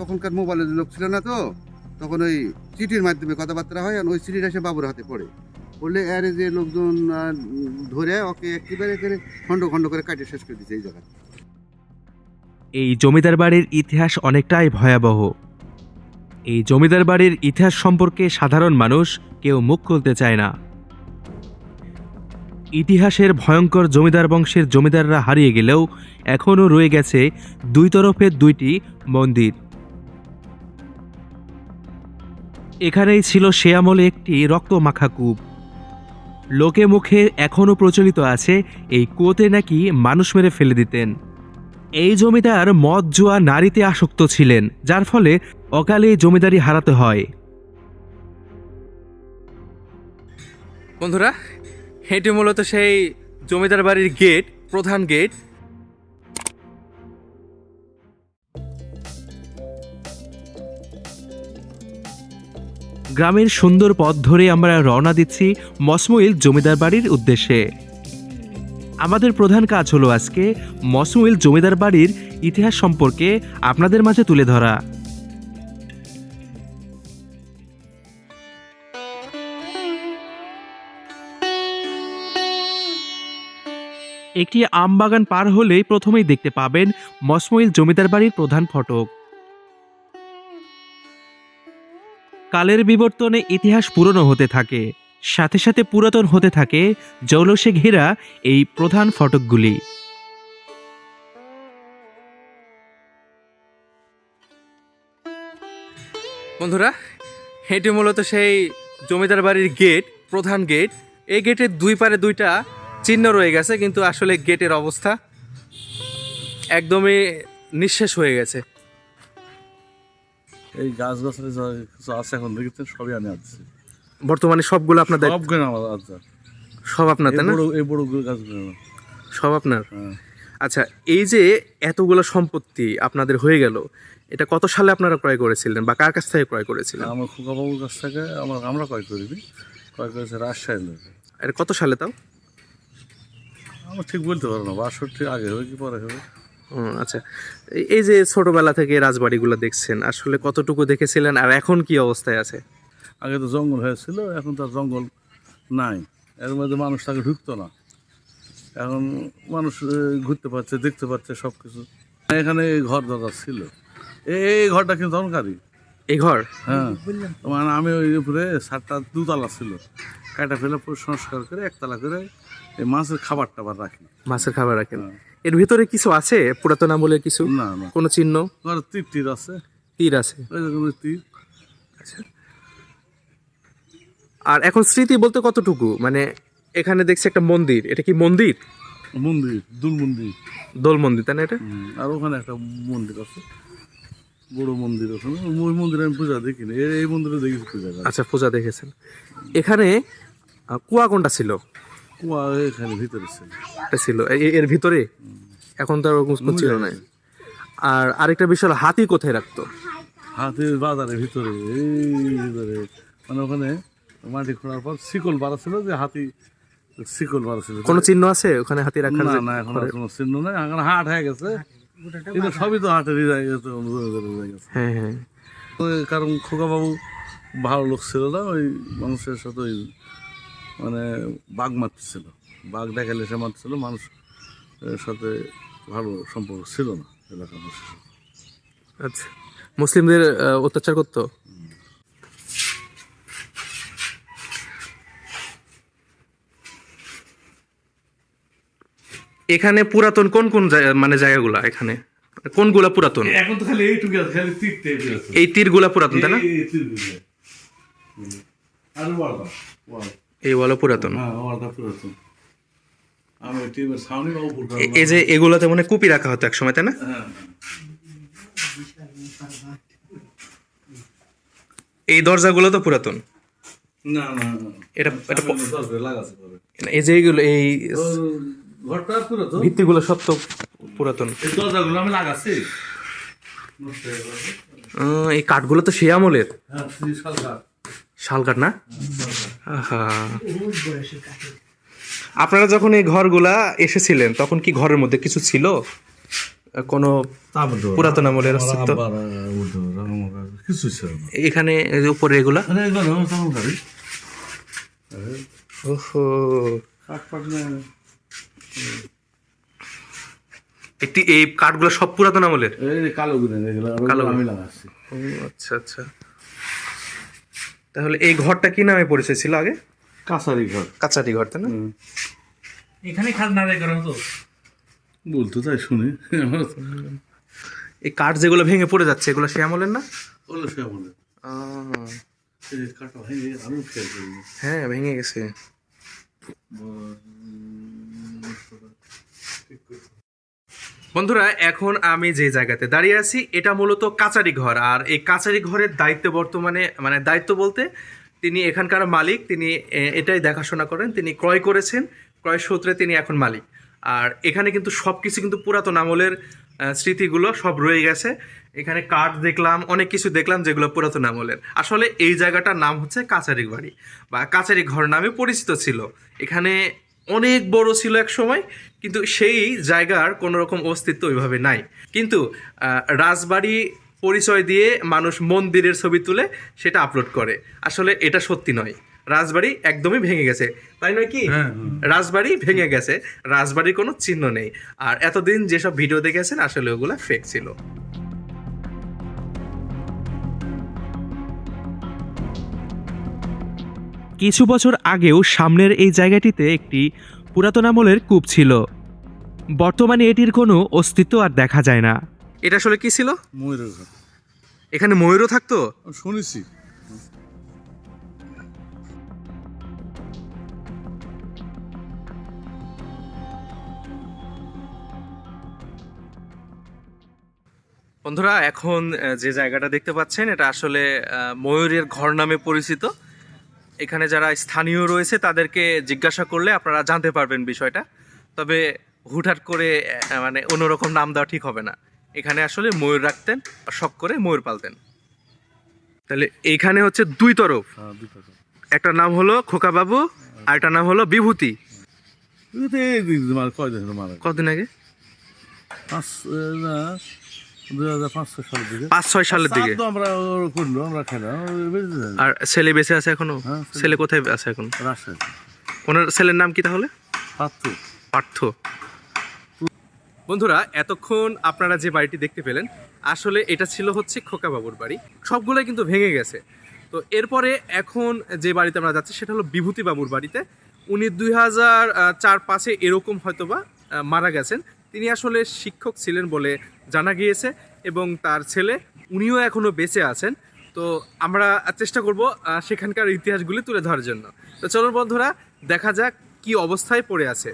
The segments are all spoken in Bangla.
তখনকার মোবাইলের লোক ছিল না তো, তখন ওই চিঠির মাধ্যমে কথাবার্তা হয় আর ওই চিঠিটা সে বাবুর হাতে পড়ে। পড়লে এর যে লোকজন ধরে ওকে একেবারে করে খণ্ড খণ্ড করে কাটে শেষ করে দিচ্ছে এই জায়গা এই জমিদার বাড়ির ইতিহাস অনেকটাই ভয়াবহ। এই জমিদার বাড়ির ইতিহাস সম্পর্কে সাধারণ মানুষ কেউ মুখ খুলতে চায় না। ইতিহাসের ভয়ঙ্কর জমিদার বংশের জমিদাররা হারিয়ে গেলেও এখনও রয়ে গেছে দুই তরফে দুইটি মন্দির। এখানেই ছিল সে আমলে একটি রক্তমাখা কূপ। লোকে মুখে এখনও প্রচলিত আছে, এই কুয়োতে নাকি মানুষ মেরে ফেলে দিতেন। এই জমিদার মদ জুয়া নারীতে আসক্ত ছিলেন, যার ফলে অকালে জমিদারি হারাতে হয়। বন্ধুরা, এটি মূলত সেই জমিদার বাড়ির গেট, প্রধান গেট। গ্রামের সুন্দর পথ ধরে আমরা রওনা দিচ্ছি মসমুইল জমিদার বাড়ির উদ্দেশ্যে। আমাদের প্রধান কাজ হলো আজকে মসমুইল জমিদার বাড়ির ইতিহাস সম্পর্কে আপনাদের মাঝে তুলে ধরা। একটি আম বাগান পার হলেই প্রথমেই দেখতে পাবেন মসমুইল জমিদার বাড়ির প্রধান ফটক। কালের বিবর্তনে ইতিহাস পুরনো হতে থাকে। সাথে সাথে পুরাতন হতে থাকে জৌলসে ঘেরা এই প্রধান ফটকগুলি। বন্ধুরা, এটি মূলত সেই জমিদার বাড়ির গেট, প্রধান গেট। এই গেটের দুই পারে দুইটা চিহ্ন রয়ে গেছে, কিন্তু আসলে গেটের অবস্থা একদমই নিঃশেষ হয়ে গেছে। এই গাছ গাছালি যা কিছু আছে এখন দেখেছেন সবই আমি আনছি। বর্তমানে সবগুলো আপনার সব আমার আছে সব আপনার এই তাই না? বড় এই বড় গাছগুলো আমার। সব আপনার? হ্যাঁ। আচ্ছা এই যে এতগুলো সম্পত্তি আপনাদের হয়ে গেল এটা কত সালে আপনারা ক্রয় করেছিলেন বা কার কাছ থেকে ক্রয় করেছিলেন? আমার খোকাবাবুর কাছ থেকে আমার আমরা ক্রয় করিনি। ক্রয় করেছে রাজশাহী লোক এটা কত সালে তাও? আমার ঠিক বলতে পারব না বাষট্টি আগে হবে কি পরে হবে? আচ্ছা। এই- যে ছোটবেলা থেকে রাজবাড়িগুলো দেখছেন আসলে কতটুকু দেখেছিলেন আর এখন কি অবস্থায় আছে? আগে তো জঙ্গল হয়েছিল এখন তো জঙ্গল নাই। এর মধ্যে মানুষ তাকে ঢুকতো না। এখন মানুষ ঘুরতে পারছে দেখতে পাচ্ছে সব কিছু এখানে ঘর দরকার ছিল। এই ঘরটা কিন্তু দরকারি এই ঘর? হ্যাঁ। মানে আমি ওই উপরে সাতটা দুতলা ছিল। কাটা ফেলে পুরো সংস্কার করে একতলা করে মাছের খাবার টাবার রাখি মাছের খাবার রাখেন। হ্যাঁ। এর ভিতরে কিছু আছে? পুরাতন আমলের কিছু? না না। কোনো চিহ্ন? তীর তীর আছে। তীর আছে। তীর। আর এখন স্মৃতি বলতে কতটুকু? মানে এখানে দেখছি একটা মন্দির। এটা কি মন্দির? মন্দির দুল মন্দির। দোল মন্দির তাই না এটা? আর ওখানে একটা মন্দির আছে। বড় মন্দির ওখানে ওই মন্দিরে আমি পূজা দেখিনি এই- মন্দিরে দেখেছি পূজা। আচ্ছা পূজা দেখেছেন। এখানে আহ, কুয়া কোনটা ছিল? কুয়া এখানে ভিতরে ছিল। এটা ছিল। এ- এর ভিতরে? এখন তো আর ওরকম কোনো ছিল না আর আরেকটা বিষয় হলো হাতি কোথায় রাখতো? হাতের বাজারের ভিতরে এই ভিতরে। মানে ওখানে মাটি খোঁড়ার পর শিকল বাড়া ছিল যে হাতি শিকল বাড়া ছিল। কোনো চিহ্ন আছে ওখানে হাতি রাখার না যে- না এখন আর কোনো চিহ্ন নাই। এখন হাট হয়ে গেছে। কিন্তু সবই তো হাটেরই জায়গা তো জমিদারের হ্যাঁ হ্যাঁ। ওই কারণ খোকাবাবু ভালো লোক ছিল না ওই মানুষের সাথে ওই মানে বাঘ মারতেছিল। বাঘ দেখালে সে মারছিল মানুষ সাথে ভালো সম্পর্ক ছিল না এলাকার মানুষের সাথে। আচ্ছা। মুসলিমদের অত্যাচার করতো? এখানে পুরাতন কোন কোন জায়গা মানে জায়গাগুলা এখানে? কোনগুলা পুরাতন? এখন তো খালি এইটুকু আছে খালি আছে। এই তীরগুলা পুরাতন তাই না। আর এই বলো পুরাতন। হ্যাঁ ওয়ালটা পুরাতন। আমি টিমের সামনে উপর এ- এই যে এগুলোতে মানে কুপি রাখা হতো এক সময় তাই না? হ্যাঁ এই দরজাগুলো তো পুরাতন। না না না। এটা এই যে এইগুলো এই ঘরটা পুরাতন? ভিত্তিগুলো সব তো পুরাতন। এই দরজাগুলো আমি হয়ে কাঠগুলো তো সে আমলের। হ্যাঁ শাল কাঠ। না? আপনারা যখন এই ঘরগুলা এসেছিলেন তখন কি ঘরের মধ্যে কিছু ছিল? কোনো পুরাতন আমলের অস্তিত্ব? কিছু ছিল এখানে এই উপরে এগুলা? ওহো। একটি এই কাঠগুলো সব পুরাতন আমলের? কালো কালো আমি লাগাচ্ছি। ও আচ্ছা আচ্ছা। তাহলে এই ঘরটা কি নামে পরিচয় ছিল আগে? কাছারি ঘর। কাচারি ঘর তাই না? এখানে খাজনা আদায় করা হতো? বলতো তাই শুনে। এই কাঠ যেগুলো ভেঙে পড়ে যাচ্ছে এগুলো সে আমলের না সে ফেল করি হ্যাঁ ভেঙে গেছে। বন্ধুরা, এখন আমি যে জায়গাতে দাঁড়িয়ে আছি, এটা মূলত কাচারি ঘর। আর এই কাচারি ঘরের দায়িত্ব বর্তমানে মানে দায়িত্ব বলতে তিনি এখানকার মালিক, তিনি এটাই দেখাশোনা করেন, তিনি ক্রয় করেছেন, ক্রয় সূত্রে তিনি এখন মালিক। আর এখানে কিন্তু সব কিছু কিন্তু পুরাতন আমলের স্মৃতিগুলো সব রয়ে গেছে। এখানে কাঠ দেখলাম, অনেক কিছু দেখলাম যেগুলো পুরাতন আমলের। আসলে এই জায়গাটার নাম হচ্ছে কাচারি বাড়ি বা কাচারি ঘর নামে পরিচিত ছিল। এখানে অনেক বড় ছিল এক সময় কিন্তু সেই জায়গার কোনো রকম অস্তিত্ব ওইভাবে নাই। কিন্তু রাজবাড়ি পরিচয় দিয়ে মানুষ মন্দিরের ছবি তুলে সেটা আপলোড করে। আসলে এটা সত্যি নয়। রাজবাড়ি একদমই ভেঙে গেছে। তাই নয় কি? রাজবাড়ি ভেঙে গেছে। রাজবাড়ির কোনো চিহ্ন নেই। আর এতদিন যেসব ভিডিও দেখেছেন আসলে ওগুলা ফেক ছিল। কিছু বছর আগেও সামনের এই জায়গাটিতে একটি পুরাতন আমলের কূপ ছিল। বর্তমানে এটির কোনো অস্তিত্ব আর দেখা যায় না। এটা আসলে কি ছিল? ময়ূরের ঘর। এখানে ময়ূরও থাকতো? শুনেছি। বন্ধুরা এখন যে জায়গাটা দেখতে পাচ্ছেন এটা আসলে ময়ূরের ঘর নামে পরিচিত। এখানে যারা স্থানীয় রয়েছে তাদেরকে জিজ্ঞাসা করলে আপনারা জানতে পারবেন বিষয়টা। তবে হুটহাট করে মানে অন্যরকম নাম দেওয়া ঠিক হবে না। এখানে আসলে ময়ূর রাখতেন আর শখ করে ময়ূর পালতেন। তাহলে এইখানে হচ্ছে দুই তরফ। হ্যাঁ একটা নাম হলো খোকাবাবু আর একটা নাম হলো বিভূতি? কতদিন আগে? পাঁচ ছয় সালের দিকে? আমরা খেলাম। আর ছেলে বেঁচে আছে এখনও? হ্যাঁ, ছেলে- কোথায় আছে এখন? ওনার ছেলের নাম কি তাহলে? পাত্র পার্থ। বন্ধুরা এতক্ষণ আপনারা যে বাড়িটি দেখতে পেলেন আসলে এটা ছিল হচ্ছে খোকা বাবুর বাড়ি। সবগুলোই কিন্তু ভেঙে গেছে। তো এরপরে এখন যে বাড়িতে আমরা যাচ্ছি সেটা হলো বিভূতি বাবুর বাড়িতে। উনি দুই হাজার চার পাঁচে এরকম হয়তোবা মারা গেছেন। তিনি আসলে শিক্ষক ছিলেন বলে জানা গিয়েছে এবং তার ছেলে উনিও এখনও বেঁচে আছেন। তো আমরা চেষ্টা করব সেখানকার ইতিহাসগুলি তুলে ধরার জন্য। তো চলুন বন্ধুরা, দেখা যাক কি অবস্থায় পড়ে আছে।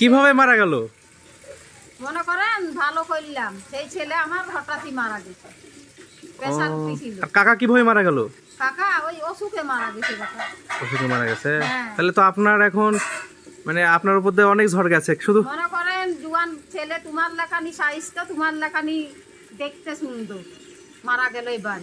কীভাবে মারা গেল? মনে করেন ভালো করলাম। সেই ছেলে আমার হঠাৎই মারা গেছে। প্রেশার ছিল আর কাকা কীভাবে মারা গেল? কাকা ওই অসুখে মারা গেছে কাকা। অসুখে মারা গেছে? হ্যাঁ। তাহলে তো আপনার এখন মানে আপনার উপর দিয়ে অনেক ঝড় গেছে। শুধু মনে করেন জুয়ান ছেলে তোমার লেখানি সাইজটা তোমার লেখানি দেখতে সুন্দর। মারা গেল এবার।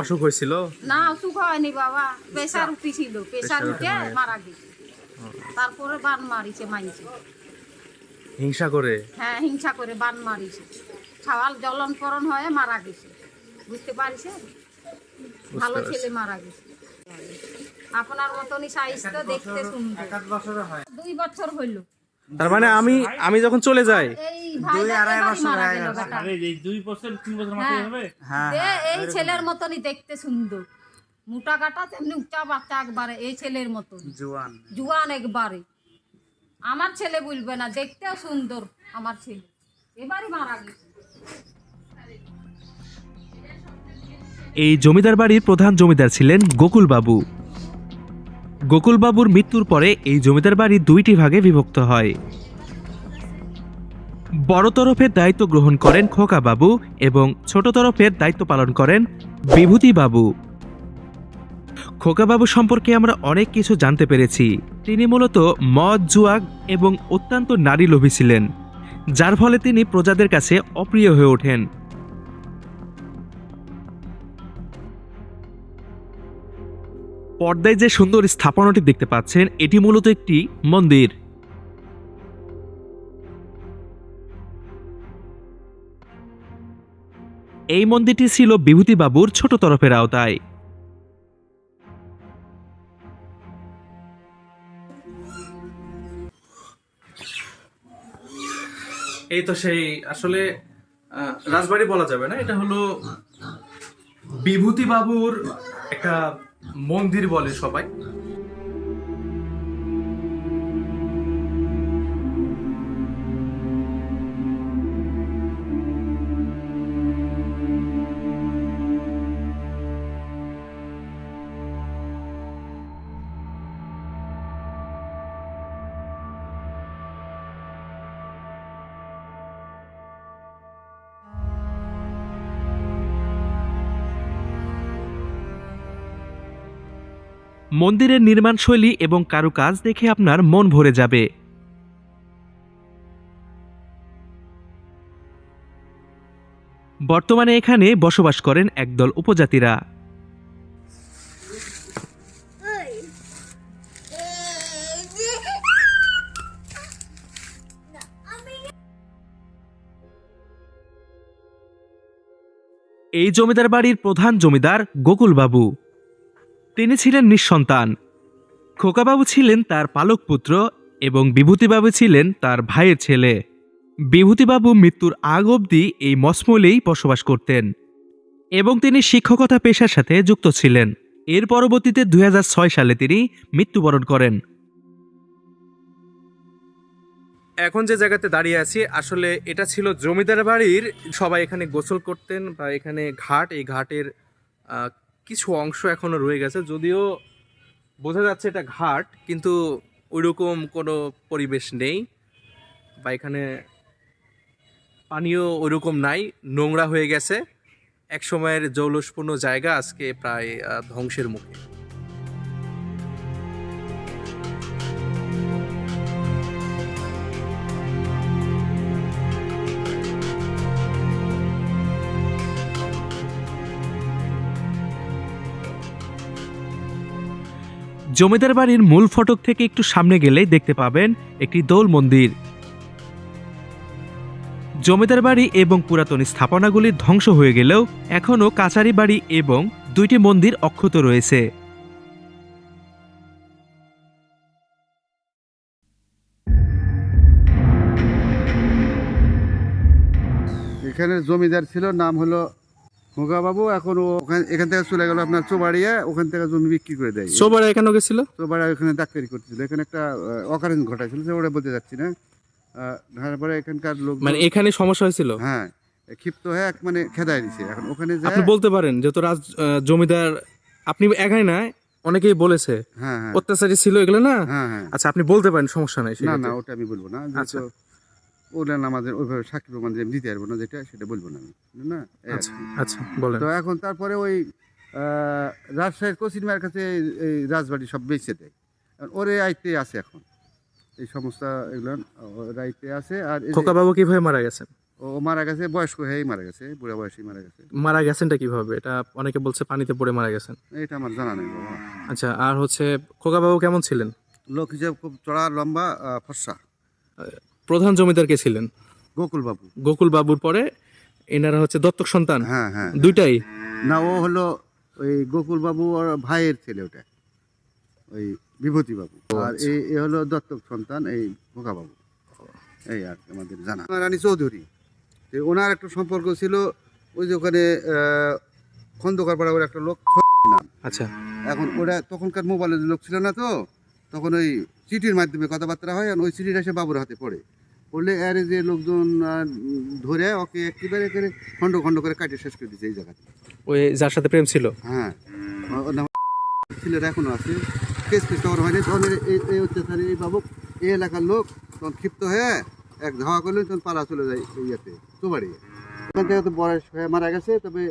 অসুখ হয়েছিল? না অসুখ হয়নি বাবা। প্রেশার উঠেছিল। প্রেশার উঠে মারা গেছে। তারপরে বান মারিছে মাইছে। হিংসা করে? হ্যাঁ হিংসা করে বান মারিছে। জ্বলনকরণ হয়ে মারা গেছে। বুঝতে পারছে ভালো ছেলে মারা গেছে। আপনার মতনই সাইজ তো দেখতে সুন্দর। দুই বছর হইল। তার মানে আমি আমি যখন চলে যাই এই গেল এই দুই বছর তিন বছর হবে? দে, এই ছেলের মতনই দেখতে সুন্দর। মোটা কাটা তেমনি উচ্চা বাচ্চা একবারে এই ছেলের মতন। জুয়ান। জুয়ান একবারে। আমার ছেলে বলবে না দেখতেও সুন্দর আমার ছেলে। এবারই মারা গেছে। এই জমিদার বাড়ির প্রধান জমিদার ছিলেন গোকুলবাবু গোকুলবাবুর মৃত্যুর পরে এই জমিদার বাড়ি দুইটি ভাগে বিভক্ত হয়। বড় তরফের দায়িত্ব গ্রহণ করেন খোকা বাবু এবং ছোট তরফের দায়িত্ব পালন করেন বিভূতি বাবু। খোকাবাবু সম্পর্কে আমরা অনেক কিছু জানতে পেরেছি। তিনি মূলত মদ, জুয়াগ এবং অত্যন্ত নারী লোভী ছিলেন, যার ফলে তিনি প্রজাদের কাছে অপ্রিয় হয়ে ওঠেন। পর্দায় যে সুন্দর স্থাপনাটি দেখতে পাচ্ছেন, এটি মূলত একটি মন্দির। এই মন্দিরটি ছিল বিভূতিবাবুর ছোট তরফের আওতায়। এই তো সেই, আসলে রাজবাড়ি বলা যাবে না, এটা হলো বিভূতি বাবুর একটা মন্দির বলে সবাই। মন্দিরের নির্মাণশৈলী এবং কারুকাজ দেখে আপনার মন ভরে যাবে। বর্তমানে এখানে বসবাস করেন একদল উপজাতিরা। এই জমিদার বাড়ির প্রধান জমিদার গোকুলবাবু। তিনি ছিলেন নিঃসন্তান। খোকাবাবু ছিলেন তার পালক পুত্র এবং বিভূতিবাবু ছিলেন তার ভাইয়ের ছেলে। বিভূতিবাবু মৃত্যুর আগ অবধি এই মসমলেই বসবাস করতেন এবং তিনি শিক্ষকতা পেশার সাথে যুক্ত ছিলেন। এর পরবর্তীতে দুই হাজার ছয় সালে তিনি মৃত্যুবরণ করেন। এখন যে জায়গাতে দাঁড়িয়ে আছি, আসলে এটা ছিল জমিদার বাড়ির সবাই এখানে গোসল করতেন বা এখানে ঘাট, এই ঘাটের কিছু অংশ এখনও রয়ে গেছে, যদিও বোঝা যাচ্ছে এটা ঘাট, কিন্তু ওইরকম কোনো পরিবেশ নেই বা এখানে পানীয় ওইরকম নাই, নোংরা হয়ে গেছে। এক সময়ের জৌলসপূর্ণ জায়গা আজকে প্রায় ধ্বংসের মুখে। জমিদার বাড়ির মূল ফটক থেকে একটু সামনে গেলেই দেখতে পাবেন একটি দোল মন্দির। জমিদার বাড়ি এবং পুরাতন স্থাপনাগুলি ধ্বংস হয়ে গেলেও এখনও কাচারি বাড়ি এবং দুইটি মন্দির অক্ষত রয়েছে। এখানে জমিদার ছিল, নাম হলো বাবু এখন এখান থেকে চলে গেল আপনার চোবাড়িয়া ওখান থেকে জমি বিক্রি করে দেয়। সোবারা এখানে গেছিল? চোবাড়া ওখানে ডাক্তারি করতেছিল এখানে একটা অকারেন্স ঘটাইছিল যে ওটা বলতে যাচ্ছি না। তারপরে এখানকার লোক মানে এখানে সমস্যা হয়েছিল? হ্যাঁ ক্ষিপ্ত হয়ে এক মানে খেদাই দিছে। এখন ওখানে আপনি বলতে পারেন যেহেতু রাজ জমিদার আপনি একাই না অনেকেই বলেছে। হ্যাঁ হ্যাঁ। অত্যাচারী ছিল এগুলো না? হ্যাঁ হ্যাঁ। আচ্ছা আপনি বলতে পারেন সমস্যা নাই না না ওটা আমি বলব না। আচ্ছা। না আমাদের ওইভাবে সাক্ষী প্রমাণ দিয়ে দিতে পারব না যেটা সেটা বলব না আমি না? আচ্ছা আচ্ছা বলেন। তো এখন তারপরে ওই রাজশাহীর কোচিন মায়ের কাছে এই- রাজবাড়ি সব বেঁচে দেয়। ওর আইতে আছে এখন। এই সমস্ত এগুলো ওর আইতে আছে আর খোকা বাবু কীভাবে মারা গেছেন? ও মারা গেছে বয়স্ক হয়েই মারা গেছে বুড়া বয়সেই মারা গেছে। মারা গেছেনটা কীভাবে? এটা অনেকে বলছে পানিতে পড়ে মারা গেছেন। এটা আমার জানা নেই বাবা। আচ্ছা আর হচ্ছে খোকা বাবু কেমন ছিলেন? লোক হিসেবে খুব চড়া লম্বা ফর্সা। প্রধান জমিদার কে ছিলেন? গোকুল বাবু। গোকুল বাবুর পরে এনারা হচ্ছে দত্তক সন্তান? হ্যাঁ হ্যাঁ। দুইটাই? না ও হলো ওই গোকুল বাবু ওর ভাইয়ের ছেলে ওটা। ওই বিভূতি বাবু। আর আচ্ছা। এই এ হলো দত্তক সন্তান এই খোকা বাবু। এই আর আমাদের জানা। রানী চৌধুরী। ওনার একটা সম্পর্ক ছিল ওই যে ওখানে খন্দকার পাড়া ওর একটা লোক নাম আচ্ছা। এখন ওরা তখনকার মোবাইলের লোক ছিল না তো তখন ওই চিঠির মাধ্যমে কথাবার্তা হয় আর ওই চিঠিটা সে বাবুর হাতে পড়ে। পড়লে এর যে লোকজন ধরে ওকে একেবারে করে খণ্ড খণ্ড করে কাটে শেষ করে দিচ্ছে এই জায়গাতে। ওই যার সাথে প্রেম ছিল? হ্যাঁ। ছেলেরা এখনও আছে। কেস কেস কভার হয়নি। তখন এই অত্যাচারে এই বাবু এই এলাকার লোক তখন ক্ষিপ্ত হয়ে এক ধাওয়া করলে তখন পালা চলে যায় ইয়েতে চোবাড়ি ওখান থেকে তো বয়স হয়ে মারা গেছে তবে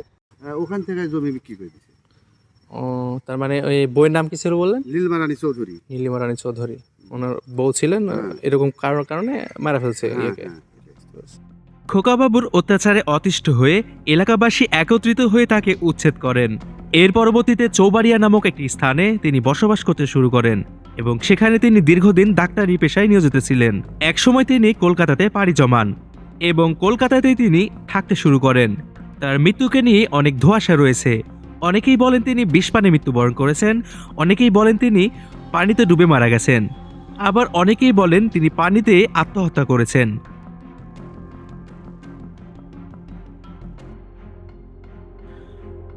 ওখান থেকে জমি বিক্রি করে দিছে ও তার মানে ওই বইয়ের নাম কি ছিল বললেন? নীলমারানী চৌধুরী। নীলিমা রানী চৌধুরী। ওনার বউ ছিলেন এরকম কারণ কারণে মারা ফেলছে হ্যাঁ, ইয়েকে। হ্যাঁ। খোকাবাবুর অত্যাচারে অতিষ্ঠ হয়ে এলাকাবাসী একত্রিত হয়ে তাকে উচ্ছেদ করেন। এর পরবর্তীতে চৌবাড়িয়া নামক একটি স্থানে তিনি বসবাস করতে শুরু করেন এবং সেখানে তিনি দীর্ঘদিন ডাক্তারি পেশায় নিয়োজিত ছিলেন। একসময় তিনি কলকাতাতে পাড়ি জমান এবং কলকাতাতেই তিনি থাকতে শুরু করেন। তার মৃত্যুকে নিয়ে অনেক ধোঁয়াশা রয়েছে। অনেকেই বলেন তিনি বিষপানে মৃত্যুবরণ করেছেন অনেকেই বলেন তিনি পানিতে ডুবে মারা গেছেন। আবার অনেকেই বলেন তিনি পানিতে আত্মহত্যা করেছেন।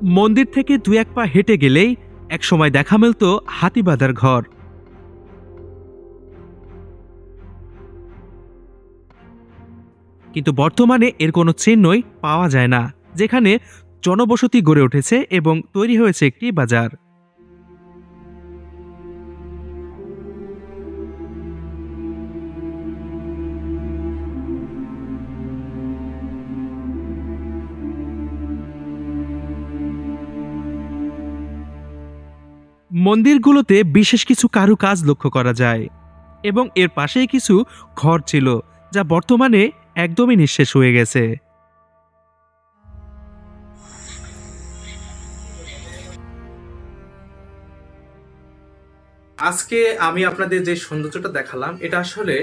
মন্দির থেকে দু এক পা হেঁটে গেলেই এক সময় দেখা মিলত হাতিবাঁধার ঘর। কিন্তু বর্তমানে এর কোনো চিহ্নই পাওয়া যায় না, যেখানে জনবসতি গড়ে উঠেছে এবং তৈরি হয়েছে একটি বাজার। মন্দিরগুলোতে বিশেষ কিছু কারুকাজ লক্ষ্য করা যায়, এবং এর পাশেই কিছু ঘর ছিল, যা বর্তমানে একদমই নিঃশেষ হয়ে গেছে। আজকে আমি আপনাদের যে সৌন্দর্যটা দেখালাম, এটা আসলে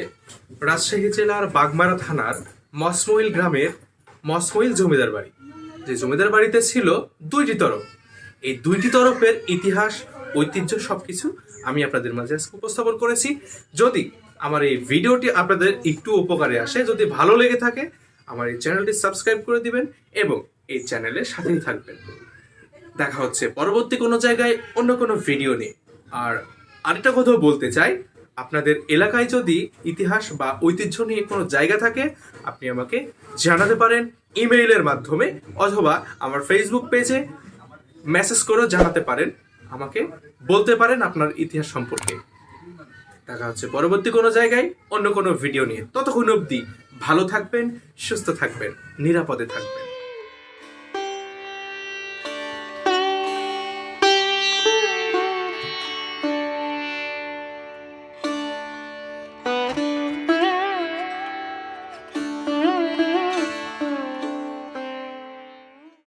রাজশাহী জেলার বাগমারা থানার মসমইল গ্রামের মসমইল জমিদার বাড়ি। যে জমিদার বাড়িতে ছিল দুইটি তরফ। এই দুইটি তরফের ইতিহাস ঐতিহ্য সব কিছু আমি আপনাদের মাঝে উপস্থাপন করেছি। যদি আমার এই ভিডিওটি আপনাদের একটু উপকারে আসে, যদি ভালো লেগে থাকে, আমার এই চ্যানেলটি সাবস্ক্রাইব করে দিবেন এবং এই চ্যানেলের সাথেই থাকবেন। দেখা হচ্ছে পরবর্তী কোনো জায়গায় অন্য কোনো ভিডিও নিয়ে। আর আরেকটা কথাও বলতে চাই, আপনাদের এলাকায় যদি ইতিহাস বা ঐতিহ্য নিয়ে কোনো জায়গা থাকে, আপনি আমাকে জানাতে পারেন ইমেইলের মাধ্যমে অথবা আমার ফেসবুক পেজে মেসেজ করেও জানাতে পারেন। আমাকে বলতে পারেন আপনার ইতিহাস সম্পর্কে। দেখা হচ্ছে পরবর্তী কোনো জায়গায়, অন্য কোনো ভিডিও নিয়ে। ততক্ষণ অবধি ভালো থাকবেন, সুস্থ থাকবেন, নিরাপদে থাকবেন।